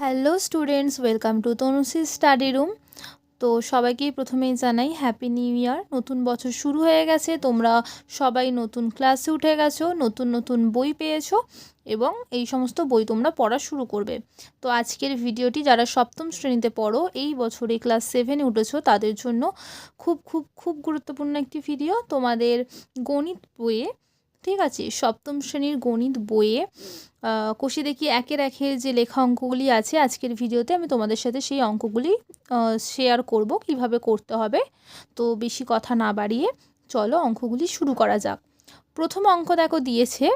Hello students welcome to Tanushree study room তো সবাইকেই প্রথমেই জানাই হ্যাপি নিউ ইয়ার নতুন বছর শুরু হয়ে গেছে, তোমরা সবাই নতুন ক্লাসে উঠে গেছো, নতুন নতুন বই পেয়েছ এবং এই সমস্ত বই তোমরা পড়া শুরু করবে। তো আজকের ভিডিওটি যারা সপ্তম শ্রেণীতে পড়ো, এই বছরে ক্লাস সেভেনে উঠেছো, তাদের জন্য খুব খুব খুব গুরুত্বপূর্ণ একটি ভিডিও তোমাদের গণিত বইয়ে ঠিক আছে? সপ্তম শ্রেণির গণিত বইয়ে কষে দেখি একের একের যে লেখা অঙ্কগুলি আছে, আজকের ভিডিওতে আমি তোমাদের সাথে সেই অঙ্কগুলি শেয়ার করব, কীভাবে করতে হবে। তো বেশি কথা না বাড়িয়ে চলো অঙ্কগুলি শুরু করা যাক। প্রথম অঙ্ক দেখো দিয়েছে।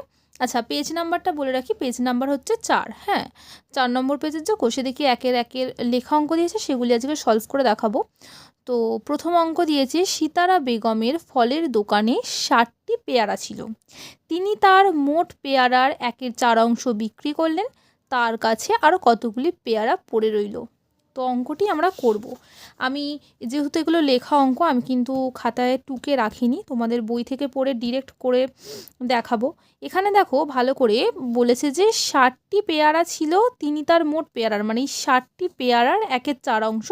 আচ্ছা পেজ নাম্বারটা বলে রাখি। পেজ নাম্বার হচ্ছে চার হ্যাঁ? চার নম্বর পেজের যে কষে দেখি একের একের লেখা অঙ্ক দিয়েছে, সেগুলি আজকে সলভ করে দেখাবো। তো প্রথম অঙ্ক দিয়েছে, সীতারা বেগমের ফলের দোকানে ষাটটি পেয়ারা ছিল। তিনি তার মোট পেয়ারার একের চার অংশ বিক্রি করলেন। তার কাছে আরও কতগুলি পেয়ারা পড়ে রইল? তো অঙ্কটি আমরা করব। আমি যেহেতু এগুলো লেখা অঙ্ক, আমি কিন্তু খাতায় টুকে রাখিনি। তোমাদের বই থেকে পড়ে ডিরেক্ট করে দেখাবো। এখানে দেখো, ভালো করে বলেছে যে, ষাটটি পেয়ারা ছিল, তিনি তার মোট পেয়ারার মানে ষাটটি পেয়ারার একের চার অংশ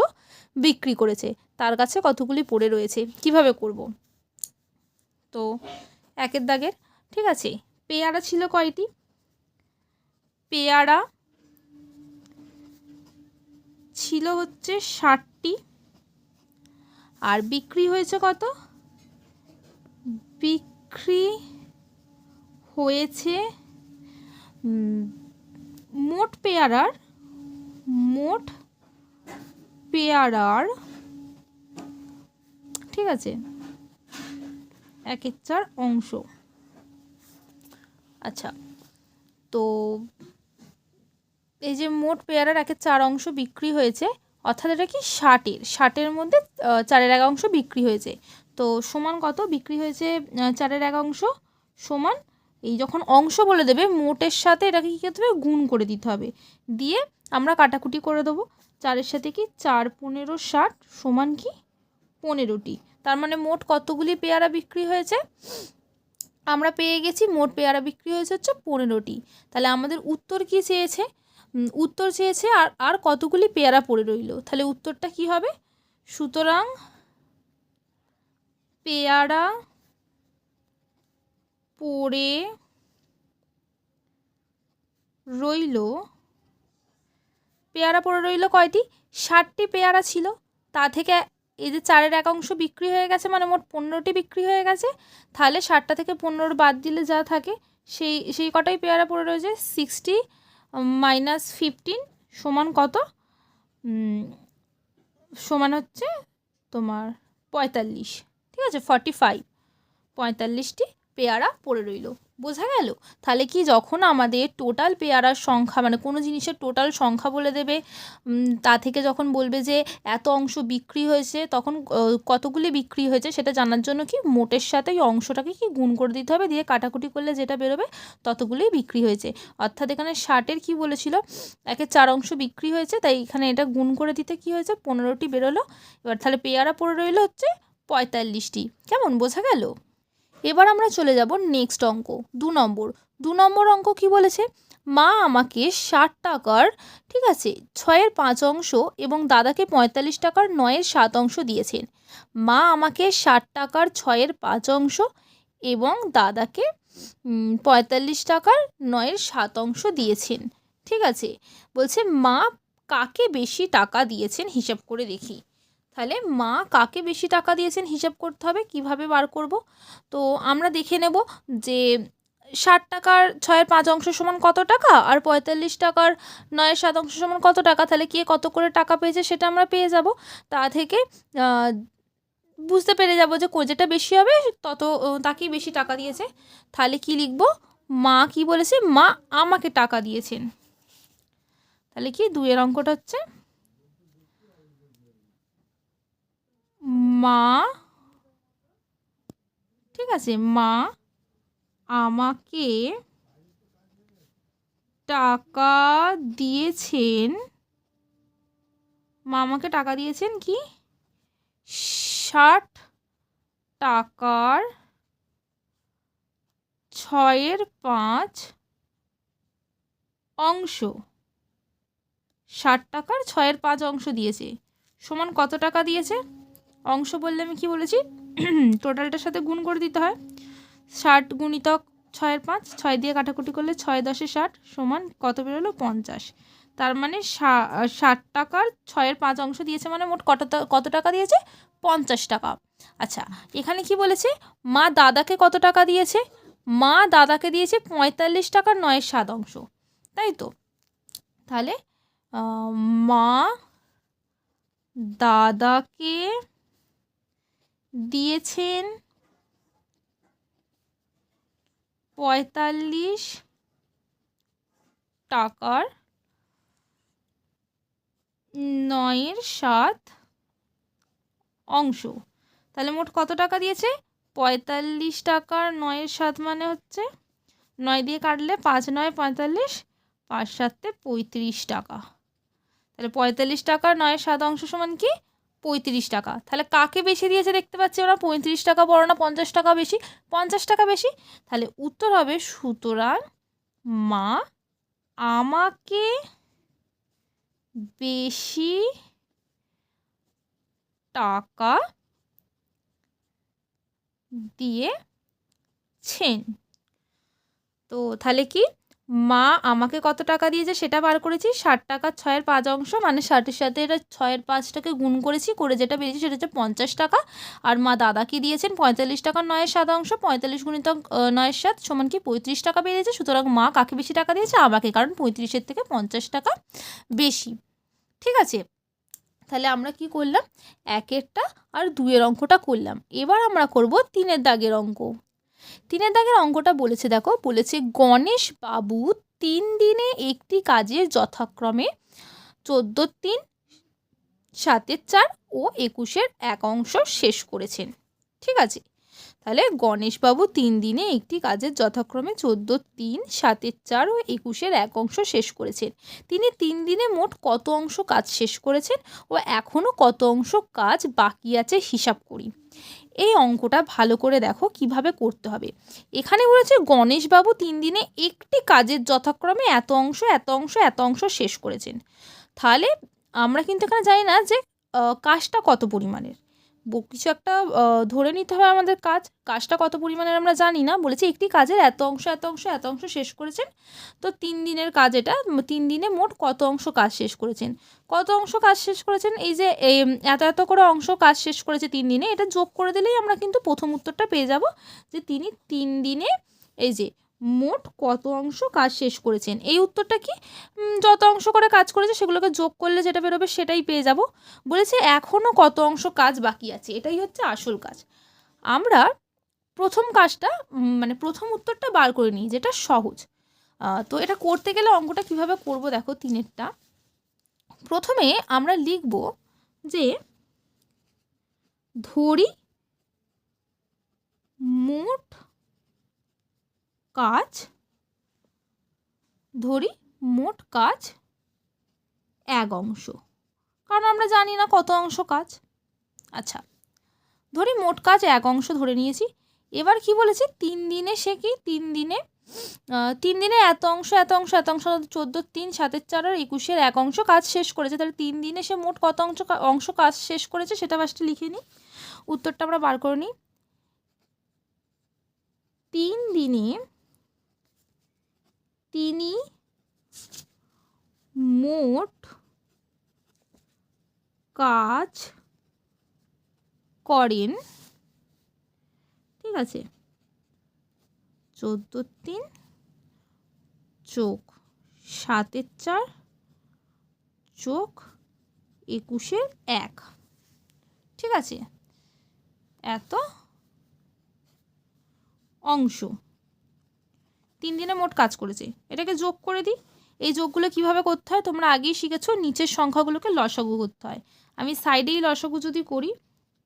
বিক্রি করেছে। তার কাছে কতগুলি পড়ে রয়েছে, কীভাবে করব? তো, একের দাগের, ঠিক আছে? পেয়ারা ছিল কয়টি? পেয়ারা ছিল হচ্ছে ষাটটি। আর বিক্রি হয়েছে কত? বিক্রি হয়েছে মোট পেয়ারার মোট পেয়ারার ঠিক আছে? একের চার অংশ। আচ্ছা তো এই যে মোট পেয়ারার একের চার অংশ বিক্রি হয়েছে, অর্থাৎ এটা কি ষাটের? ষাটের মধ্যে চারের এক অংশ বিক্রি হয়েছে। তো সমান কত? বিক্রি হয়েছে চারের এক অংশ সমান, এই যখন অংশ বলে দেবে, মোটের সাথে এটাকে কী করতে হবে? গুণ করে দিতে হবে। দিয়ে আমরা কাটাকুটি করে দেবো। চারের সাথে কি? চার পনেরো ষাট সমান কি? পনেরোটি। তার মানে মোট কতগুলি পেয়ারা বিক্রি হয়েছে? আমরা পেয়ে গেছি মোট পেয়ারা বিক্রি হয়েছে হচ্ছে পনেরোটি। তাহলে আমাদের উত্তর কি চেয়েছে? উত্তর চেয়েছে আর আর কতগুলি পেয়ারা পড়ে রইল? তাহলে উত্তরটা কি হবে? সুতরাং পেয়ারা পড়ে রইল, পেয়ারা পড়ে রইল কয়টি? ষাটটি পেয়ারা ছিল। তা থেকে এই যে চারের এক অংশ বিক্রি হয়ে গেছে মানে মোট পনেরোটি বিক্রি হয়ে গেছে, তাহলে ষাটটা থেকে পনেরো বাদ দিলে যা থাকে, সেই সেই কটাই পেয়ারা পড়ে রয়েছে সিক্সটি মাইনাস ফিফটিন সমান কত? সমান হচ্ছে তোমার পঁয়তাল্লিশ, ঠিক আছে ফর্টি ফাইভ পঁয়তাল্লিশটি পেয়ারা পড়ে রইল। বোঝা গেল? তাহলে কি যখন আমাদের টোটাল পেয়ারার সংখ্যা মানে কোনো জিনিসের টোটাল সংখ্যা বলে দেবে তা থেকে যখন বলবে যে এত অংশ বিক্রি হয়েছে, তখন কতগুলি বিক্রি হয়েছে সেটা জানার জন্য কি মোটের সাথে ওই অংশটাকে কি গুণ করে দিতে হবে? দিয়ে কাটাকুটি করলে যেটা বেরোবে ততগুলোই বিক্রি হয়েছে। অর্থাৎ এখানে ষাটের কি বলেছিল? একে চার অংশ বিক্রি হয়েছে, তাই এখানে এটা গুণ করে দিতে কি হয়েছে? পনেরোটি বেরোলো। এবার তাহলে পেয়ারা পড়ে রইল হচ্ছে পঁয়তাল্লিশটি। কেমন? বোঝা গেল? এবার আমরা চলে যাব নেক্সট অঙ্ক, দু নম্বর। দু নম্বর অঙ্ক কি বলেছে? মা আমাকে ষাট টাকার, ঠিক আছে, ছয়ের পাঁচ অংশ এবং দাদাকে পঁয়তাল্লিশ টাকার নয়ের সাত অংশ দিয়েছেন। মা আমাকে ষাট টাকার ছয়ের পাঁচ অংশ এবং দাদাকে পঁয়তাল্লিশ টাকার নয়ের সাত অংশ দিয়েছেন। ঠিক আছে, বলছে মা কাকে বেশি টাকা দিয়েছেন হিসাব করে দেখি। তাহলে মা কাকে বেশি টাকা দিয়েছেন হিসাব করতে হবে? কীভাবে বার করব? তো আমরা দেখে নেব যে ষাট টাকার ছয়ের পাঁচ অংশ সমান কত টাকা? আর পঁয়তাল্লিশ টাকার নয়ের সাত অংশ সমান কত টাকা? তাহলে কে কত করে টাকা পেয়েছে সেটা আমরা পেয়ে যাব। তা থেকে বুঝতে পেরে যাব যে যেটা বেশি হবে তত তাকেই বেশি টাকা দিয়েছে। তাহলে কি লিখব? মা কি বলেছে? মা আমাকে টাকা দিয়েছেন। তাহলে কি দুইয়ের অঙ্কটা হচ্ছে? মা। ঠিক আছে, মা, আমাকে টাকা দিয়েছেন। মা আমাকে টাকা দিয়েছেন কি? ষাট টাকার ছয়ের পাঁচ অংশ। ষাট টাকার ছয়ের পাঁচ অংশ দিয়েছে। সমান কত টাকা দিয়েছে? অংশ বললে আমি কি বলেছি? টোটালটার সাথে গুণ করে দিতে হয়। ষাট গুণিতক ছয়ের পাঁচ, ছয় দিয়ে কাটাকুটি করলে ছয় দশে ষাট সমান কত বেরোলো? পঞ্চাশ। তার মানে ষাট টাকার ছয়ের পাঁচ অংশ দিয়েছে মানে মোট কত কত টাকা দিয়েছে? পঞ্চাশ টাকা। আচ্ছা এখানে কি বলেছে? মা দাদাকে কত টাকা দিয়েছে? মা দাদাকে দিয়েছে পঁয়তাল্লিশ টাকার নয়ের সাত অংশ। তাই তো? তাহলে মা দাদাকে দিয়েছেন পঁয়তাল্লিশ টাকার নয়ের সাত অংশ। তাহলে মোট কত টাকা দিয়েছে? পঁয়তাল্লিশ টাকার নয়ের সাত মানে হচ্ছে নয় দিয়ে কাটলে পাঁচ নয়, পঁয়তাল্লিশ, পাঁচ সাতে পঁয়ত্রিশ টাকা। তাহলে পঁয়তাল্লিশ টাকার নয়ের সাত অংশ সমান কি? পঁয়ত্রিশ টাকা। তাহলে কাকে বেশি দিয়েছে দেখতে পাচ্ছি ওরা পঁয়ত্রিশ টাকা বড় না পঞ্চাশ টাকা বেশি? পঞ্চাশ টাকা বেশি? তাহলে উত্তর হবে সুতরাং মা আমাকে বেশি টাকা দিয়েছেন। তো তাহলে কি? মা আমাকে কত টাকা দিয়েছে সেটা বার করেছি ষাট টাকা ছয়ের পাঁচ অংশ মানে ষাটের সাথে এটা ছয়ের পাঁচটাকে গুণ করেছি করে যেটা বেরিয়েছে সেটা হচ্ছে পঞ্চাশ টাকা। আর মা দাদাকে দিয়েছেন? পঁয়তাল্লিশ টাকা নয়ের সাত অংশ পঁয়তাল্লিশ গুণিতক আহ, নয়ের সাত সমান কি পঁয়ত্রিশ টাকা বেরিয়েছে সুতরাং মা কাকে বেশি টাকা দিয়েছে? আমাকে কারণ পঁয়ত্রিশের থেকে পঞ্চাশ টাকা বেশি। ঠিক আছে? তাহলে আমরা কি করলাম? একেরটা আর দুয়ের অঙ্কটা করলাম। এবার আমরা করব তিনের দাগের অঙ্ক। তিনের দাগের অঙ্কটা বলেছে, দেখো, বলেছে গণেশ বাবু তিন দিনে একটি কাজের যথাক্রমে চোদ্দ তিন, সাতের চার ও একুশের এক অংশ শেষ করেছেন। ঠিক আছে? তাহলে গণেশবাবু তিন দিনে একটি কাজের যথাক্রমে চোদ্দ তিন, সাতের চার ও একুশের এক অংশ শেষ করেছেন। তিনি তিন দিনে মোট কত অংশ কাজ শেষ করেছেন? ও এখনও কত অংশ কাজ বাকি আছে হিসাব করি। এই অঙ্কটা ভালো করে দেখো কীভাবে করতে হবে। এখানে বলেছে, গণেশবাবু তিন দিনে একটি কাজের যথাক্রমে এত অংশ এত অংশ এত অংশ শেষ করেছেন। তাহলে আমরা কিন্তু এখানে জানি না যে কাজটা কত পরিমাণের? কিছু একটা ধরে নিতে হবে আমাদের কাজ। কাজটা কত পরিমাণের আমরা জানি না। বলেছি একটি কাজের এত অংশ এত অংশ এত অংশ শেষ করেছেন। তো তিন দিনের কাজ এটা। তিন দিনে মোট কত অংশ কাজ শেষ করেছেন? কত অংশ কাজ শেষ করেছেন? এই যে এত এত করে অংশ কাজ শেষ করেছে তিন দিনে। এটা যোগ করে দিলেই আমরা কিন্তু প্রথম উত্তরটা পেয়ে যাব যে তিনি তিন দিনে, এই যে মোট কত অংশ কাজ শেষ করেছেন? এই উত্তরটা কি? যত অংশ করে কাজ করেছে সেগুলোকে যোগ করলে যেটা বেরোবে সেটাই পেয়ে যাব। বলেছে এখনও কত অংশ কাজ বাকি আছে? এটাই হচ্ছে আসল কাজ। আমরা প্রথম কাজটা মানে প্রথম উত্তরটা বার করে নিই, যেটা সহজ। তো এটা করতে গেলে অঙ্কটা কীভাবে করব দেখো তিনেরটা। প্রথমে আমরা লিখব যে ধরি মোট কাজ, ধরি মোট কাজ এক অংশ। কারণ আমরা জানি না কত অংশ কাজ। আচ্ছা ধরি মোট কাজ এক অংশ ধরে নিয়েছি। এবার কি বলেছে? তিন দিনে সে কি? তিন দিনে তিন দিনে এত অংশ এত অংশ এত অংশ চোদ্দ, তিন, সাতের চার আর একুশের এক অংশ কাজ শেষ করেছে। তাহলে তিন দিনে সে মোট কত অংশ অংশ কাজ শেষ করেছে সেটা ফার্স্টে লিখে নিই উত্তরটা আমরা বার করে নিই তিন দিনে তিনি মোট কাজ করেন। ঠিক আছে। চোদ্দ তিন চোখ সাতের চার চোখ একুশের এক। ঠিক আছে। এত অংশ। তিন দিনে মোট কাজ করেছে। এটাকে যোগ করে দিই। এই যোগগুলো কীভাবে করতে হয়? তোমরা আগেই শিখেছো, নিচের সংখ্যাগুলোকে লসাগু করতে হয়। আমি সাইডেই লসাগু যদি করি,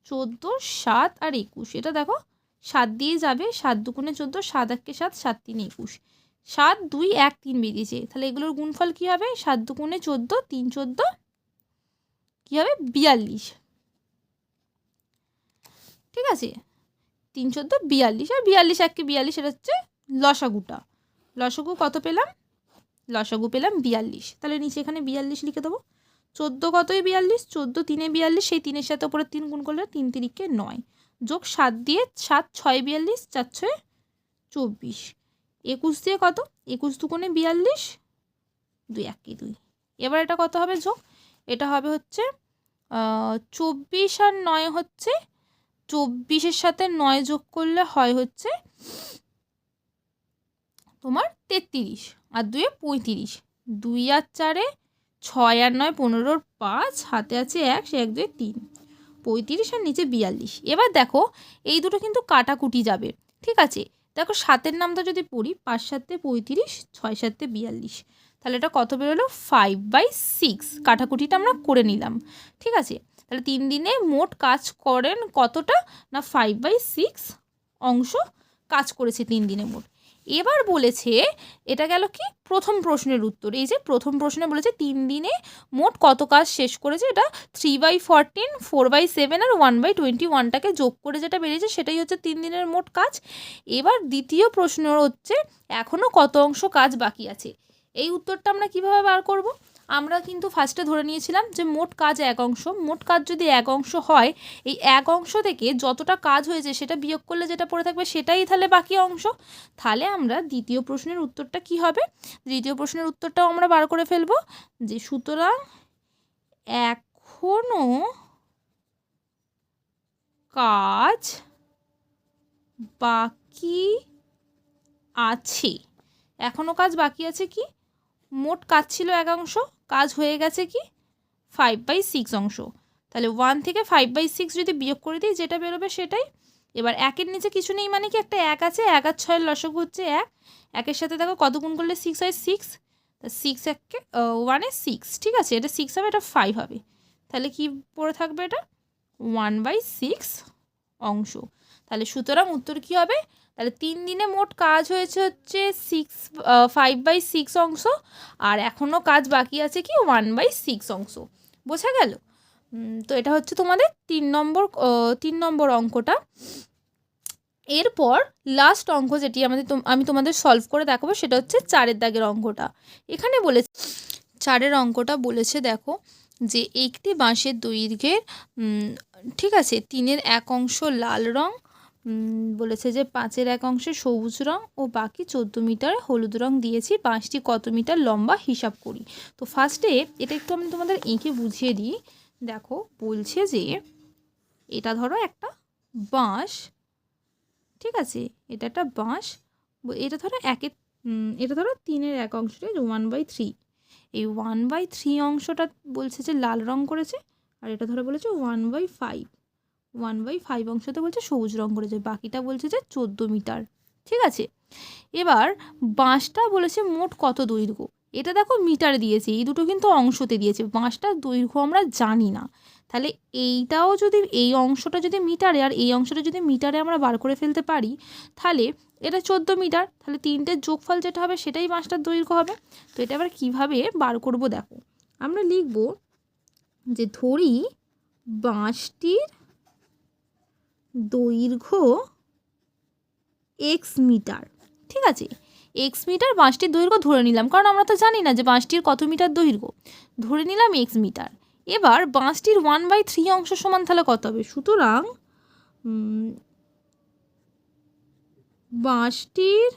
চোদ্দ, সাত আর একুশ। এটা দেখো, সাত দিয়ে যাবে, সাত দুগুণে চোদ্দ, সাত একে সাত সাত তিন একুশ। সাত, দুই, এক, তিন বেরিয়েছে। তাহলে এগুলোর গুণফল কী হবে? সাত দুগুণে চোদ্দ, তিন চোদ্দ, কী হবে? বিয়াল্লিশ। ঠিক আছে? তিন চোদ্দ, বিয়াল্লিশ। আর বিয়াল্লিশ এককে বিয়াল্লিশ, এটা হচ্ছে লসাগুটা। লসাগু কত পেলাম? লসাগু পেলাম বিয়াল্লিশ। তাহলে নিচে এখানে বিয়াল্লিশ লিখে দেবো। চোদ্দ কতই বিয়াল্লিশ? চোদ্দ তিনে বিয়াল্লিশ, সেই তিনের সাথে ওপরে তিন গুণ করলে তিন তিরিকে নয়। যোগ সাত দিয়ে সাত ছয় বিয়াল্লিশ, চার ছয় চব্বিশ। একুশ দিয়ে কত? একুশ দুগুণে বিয়াল্লিশ, দুই একে দুই। এবার এটা কত হবে যোগ? এটা হবে হচ্ছে চব্বিশ আর নয় হচ্ছে, চব্বিশের সাথে নয় যোগ করলে হয় হচ্ছে তোমার তেত্রিশ আর দুয়ে পঁয়ত্রিশ। দুই আর চারে ছয় আর নয় পনেরোর পাঁচ হাতে আছে এক, সে এক, দুয়ে তিন। পঁয়ত্রিশ আর নিচে বিয়াল্লিশ। এবার দেখো, এই দুটো কিন্তু কাটাকুটি যাবে, ঠিক আছে? দেখো, সাতের নামটা যদি পড়ি, পাঁচ, সাতে পঁয়ত্রিশ, ছয়, সাতে বিয়াল্লিশ। তাহলে এটা কত বেরোলো? ফাইভ বাই সিক্স কাটাকুটিটা আমরা করে নিলাম, ঠিক আছে? তাহলে তিন দিনে মোট কাজ করেন কতটা? না ফাইভ বাই সিক্স অংশ কাজ করেছে তিন দিনে মোট। এবার বলেছে, এটা গেল কি? প্রথম প্রশ্নের উত্তর। এই যে প্রথম প্রশ্নে বলেছে, তিন দিনে মোট কত কাজ শেষ করেছে? এটা three by fourteen four by seven R one by twenty ওয়ানটাকে যোগ করে যেটা বেরিয়েছে, সেটাই হচ্ছে তিন দিনের মোট কাজ। এবার দ্বিতীয় প্রশ্ন হচ্ছে এখনও কত অংশ কাজ বাকি আছে? এই উত্তরটা আমরা কীভাবে বার করব? আমরা কিন্তু ফার্স্টে ধরে নিয়েছিলাম যে মোট কাজ এক অংশ। মোট কাজ যদি এক অংশ হয়, এই এক অংশ থেকে যতটা কাজ হয়েছে সেটা বিয়োগ করলে যেটা পড়ে থাকবে সেটাই তাহলে বাকি অংশ। তাহলে আমরা দ্বিতীয় প্রশ্নের উত্তরটা কি হবে? দ্বিতীয় প্রশ্নের উত্তরটাও আমরা বার করে ফেলব যে সুতরাং এখনও কাজ বাকি আছে। এখনও কাজ বাকি আছে কি? মোট কাজ ছিল এক অংশ। কাজ হয়ে গেছে কি? ফাইভ বাই সিক্স অংশ। তাহলে ওয়ান থেকে ফাইভ বাই সিক্স যদি বিয়োগ করে দিই, যেটা বেরোবে সেটাই। এবার একের নিচে কিছু নেই মানে কি? একটা এক আছে, এক আর ছয়ের লসক হচ্ছে এক। একের সাথে দেখো কত গুণ করলে সিক্স হয়? সিক্স তা সিক্স এককে ওয়ানে সিক্স ঠিক আছে? এটা সিক্স হবে, এটা ফাইভ হবে। তাহলে কি পড়ে থাকবে এটা? ওয়ান বাই সিক্স অংশ। তাহলে সুতরাং উত্তর কি হবে? তাহলে তিন দিনে মোট কাজ হয়েছে হচ্ছে সিক্স ফাইভ বাই সিক্স অংশ, আর এখনও কাজ বাকি আছে কি ওয়ান বাই সিক্স অংশ। বোঝা গেল? তো এটা হচ্ছে তোমাদের তিন নম্বর তিন নম্বর অঙ্কটা। এরপর লাস্ট অঙ্ক যেটি আমাদের আমি তোমাদের সলভ করে দেখাবো, সেটা হচ্ছে চারের দাগের অঙ্কটা। এখানে বলেছে, চারের অঙ্কটা বলেছে, দেখো যে একটি বাঁশের দৈর্ঘ্যের ঠিক আছে, তিনের এক অংশ লাল রং বলেছে যে পাঁচের এক অংশে সবুজ রং ও বাকি চোদ্দ মিটার হলুদ রং দিয়েছি, বাঁশটি কত মিটার লম্বা হিসাব করি। তো ফার্স্টে এটা একটু আমি তোমাদের এঁকে বুঝিয়ে দিই। দেখো, বলছে যে এটা ধরো একটা বাঁশ, ঠিক আছে, এটা একটা বাঁশ, এটা ধরো একের এটা ধরো তিনের এক অংশটা ওয়ান বাই থ্রি এই ওয়ান বাই থ্রি অংশটা বলছে যে লাল রং করেছে, আর এটা ধরে বলেছে one by five one by five অংশতে বলছে সবুজ রং করেছে, বাকিটা বলছে যে চোদ্দ মিটার। ঠিক আছে? এবার বাঁশটা বলেছে মোট কত দৈর্ঘ্য? এটা দেখো মিটার দিয়েছে, এই দুটো কিন্তু অংশতে দিয়েছে বাঁশটার দৈর্ঘ্য আমরা জানি না। তাহলে এইটাও যদি, এই অংশটা যদি মিটারে আর এই অংশটা যদি মিটারে আমরা বার করে ফেলতে পারি, তাহলে এটা চোদ্দ মিটার, তাহলে তিনটের যোগফল যেটা হবে সেটাই বাঁশটার দৈর্ঘ্য হবে। তো এটা আবার কীভাবে বার করব দেখো, আমরা লিখব যে ধরি বাঁশটির দৈর্ঘ্য এক্স মিটার, ঠিক আছে? এক্স মিটার বাঁশটির দৈর্ঘ্য ধরে নিলাম, কারণ আমরা তো জানি না যে বাঁশটির কত মিটার দৈর্ঘ্য। ধরে নিলাম এক্স মিটার এবার বাঁশটির ওয়ান বাই থ্রি অংশ সমান তাহলে কত হবে? সুতরাং বাঁশটির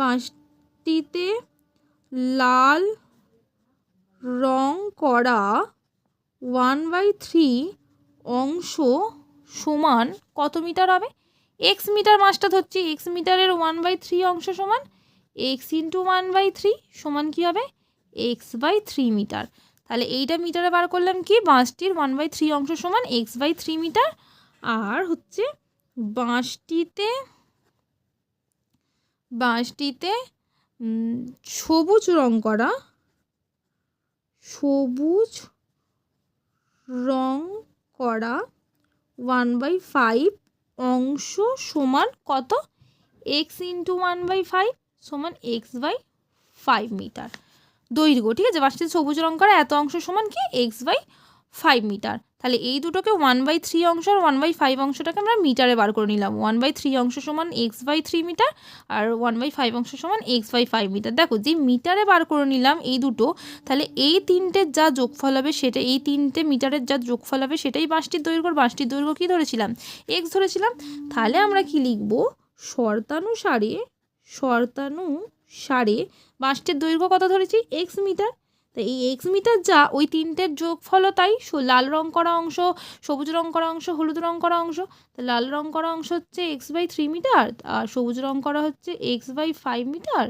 বাঁশটিতে লাল রং করা ওয়ান বাই থ্রি অংশ সমান কত মিটার হবে? এক্স মিটার মাসটা ধরছি এক্স মিটারের ওয়ান বাই থ্রি অংশ সমান x into one by three সমান কী হবে? X by three metre. তাহলে এইটা মিটারে বার করলাম কি? বাঁশটির ওয়ান বাই থ্রি অংশ সমান এক্স বাই থ্রি মিটার। আর হচ্ছে বাঁশটিতে বাঁশটিতে সবুজ রং করা, সবুজ রং করা ওয়ান বাই ফাইভ অংশ সমান কত? X into one by five সমান এক্স বাই ফাইভ মিটার। দৈর্ঘ্য, ঠিক আছে? বাসটি সবুজ রং করা এত অংশ সমান কি? এক্স বাই ফাইভ মিটার তাহলে এই দুটোকে ওয়ান বাই থ্রি অংশ আর ওয়ান বাই ফাইভ অংশটাকে আমরা মিটারে বার করে নিলাম। ওয়ান বাই থ্রি অংশ সমান এক্স বাই থ্রি মিটার আর ওয়ান বাই ফাইভ অংশ সমান এক্স বাই ফাইভ মিটার দেখো, যে মিটারে বার করে নিলাম এই দুটো, তাহলে এই তিনটের যা যোগফল হবে সেটা, এই তিনটে মিটারের যা যোগফল হবে সেটাই বাঁশটির দৈর্ঘ্য। বাঁশটির দৈর্ঘ্য কী ধরেছিলাম? এক্স ধরেছিলাম। তাহলে আমরা কি লিখব? শর্তানুসারে শর্তানুসারে বাঁশটির দৈর্ঘ্য কত ধরেছি? এক্স মিটার তো এই এক্স মিটার যা, ওই তিনটের যোগফলও তাই লাল রং করা অংশ, সবুজ রং করা অংশ, হলুদ রং করা অংশ, তো লাল রং করা অংশ হচ্ছে এক্স বাই থ্রি মিটার আর সবুজ রং করা হচ্ছে x by five metre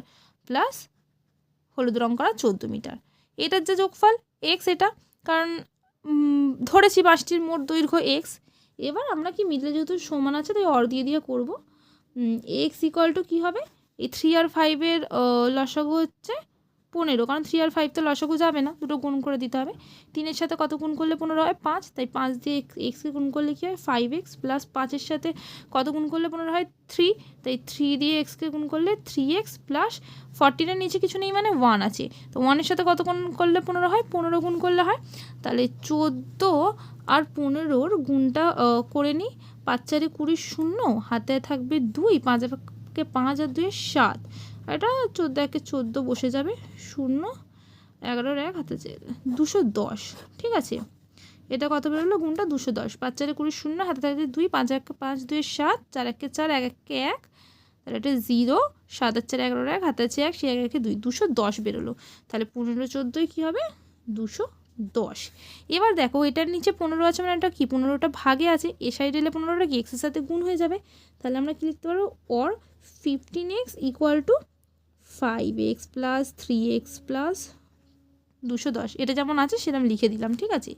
plus হলুদ রং করা চোদ্দ মিটার এটার যে যোগফল এক্স এটা, কারণ ধরেছি বাঁশটির মোট দৈর্ঘ্য এক্স এবার আমরা কি মিডলে যেহেতু সমান আছে, তাই অর দিয়ে দিয়ে করব। এক্স ইকুয়াল টু কী হবে? এই থ্রি আর ফাইভের লসাগু হচ্ছে পনেরো, কারণ থ্রি আর ফাইভ তো লসাগু যাবে না, দুটো গুণ করে দিতে হবে। তিনের সাথে কত গুণ করলে পনেরো হয়? পাঁচ। তাই পাঁচ দিয়ে এক্সকে গুণ করলে কী হয়? ফাইভ এক্স প্লাস পাঁচের সাথে কত গুণ করলে পনেরো হয়? থ্রি তাই থ্রি দিয়ে এক্সকে গুণ করলে থ্রি এক্স প্লাস ফর্টিনের নিচে কিছু নেই মানে ওয়ান আছে। তো ওয়ানের সাথে কত গুণ করলে পনেরো হয়? পনেরো গুণ করলে হয়? তাহলে চোদ্দ আর পনেরোর গুণটা করে নিই। পাঁচ চারে কুড়ি শূন্য, হাতে থাকবে দুই। পাঁচ একে পাঁচ আর দুই সাত। এটা চোদ্দ, একে চোদ্দ বসে যাবে। শূন্য, এগারোর এক হাতে দুশো দশ, ঠিক আছে? এটা কত বেরোলো? গুণটা দুশো দশ। পাঁচ চারে কুড়ি শূন্য, হাতে থাকবে দুই, পাঁচ একে, পাঁচ দুই সাত, চার একে চার, এক একে এক। তাহলে এটা জিরো সাত আর চার এগারোর এক, হাতে আছে এক, সে এক একে দুই। দুশো দশ বেরোলো। তাহলে পনেরো চোদ্দোই কী হবে? দুশো দশ। এবার দেখো, এটার নিচে পনেরো আছে মানে এটা কি? পনেরোটা ভাগে আছে। এ সাইড এলে পনেরোটা কি? এক্সের সাথে গুণ হয়ে যাবে। তাহলে আমরা কী লিখতে পারব? Or fifteen x equal to five x plus three x plus দুশো দশ। এটা যেমন আছে, সেটা আমি লিখে দিলাম, ঠিক আছে?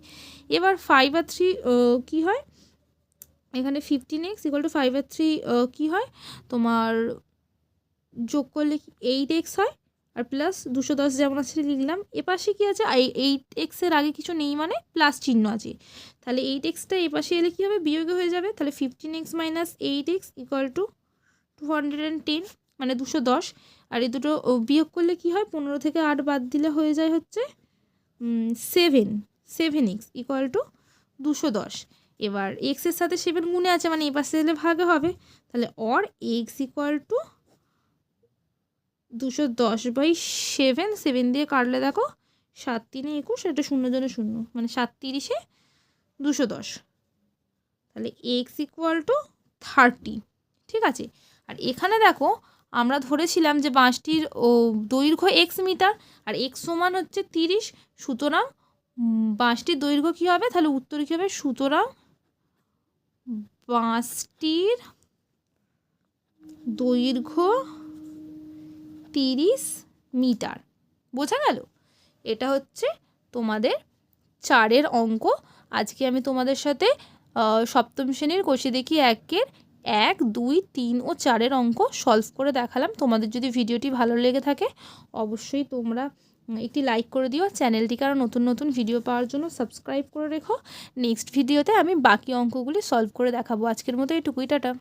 এবার ফাইভ আর থ্রি কী হয়? এখানে fifteen x equal to five R three কী হয়? তোমার যোগ করলে এইট এক্স হয়? আর প্লাস দুশো দশ যেমন আছে লিখলাম। এপাশে কী আছে? এইট এক্সের আগে কিছু নেই মানে প্লাস চিহ্ন আছে। তাহলে এইট এক্সটা এপাশে এলে কী হবে? বিয়োগে হয়ে যাবে। তাহলে fifteen x minus eight x equal to two hundred and ten মানে দুশো দশ। আর এই দুটো বিয়োগ করলে কি হয়? পনেরো থেকে আট বাদ দিলে হয়ে যায় হচ্ছে seven seven x equal to দুশো দশ। এবার এক্সের সাথে সেভেন গুণে আছে মানে এই পাশে এলে ভাগে হবে। তাহলে অর এক্স ইকুয়াল টু দুশো দশ বাই সেভেন সেভেন দিয়ে কাটলে দেখো, সাত তিনে একুশ, এটা শূন্য জনে শূন্য মানে সাত তিরিশে দুশো দশ। তাহলে এক্স ইকুয়াল টু থার্টি ঠিক আছে? আর এখানে দেখো আমরা ধরেছিলাম যে বাঁশটির, ও, দৈর্ঘ্য এক্স মিটার আর এক্স সমান হচ্ছে তিরিশ, সুতরাং বাঁশটির দৈর্ঘ্য কী হবে? তাহলে উত্তর কী হবে? সুতরাং, বাঁশটির দৈর্ঘ্য তিরিশ মিটার। বোঝা গেল? এটা হচ্ছে তোমাদের চারের অঙ্ক। আজকে আমি তোমাদের সাথে সপ্তম শ্রেণির কোষে দেখি একের এক, দুই, তিন ও চারের অঙ্ক সলভ করে দেখালাম। তোমাদের যদি ভিডিওটি ভালো লেগে থাকে, অবশ্যই তোমরা একটি লাইক করে দিও। চ্যানেলটিকে আরও নতুন নতুন ভিডিও পাওয়ার জন্য সাবস্ক্রাইব করে রেখো। নেক্সট ভিডিওতে আমি বাকি অঙ্কগুলি সলভ করে দেখাবো। আজকের মতো এই টাটা।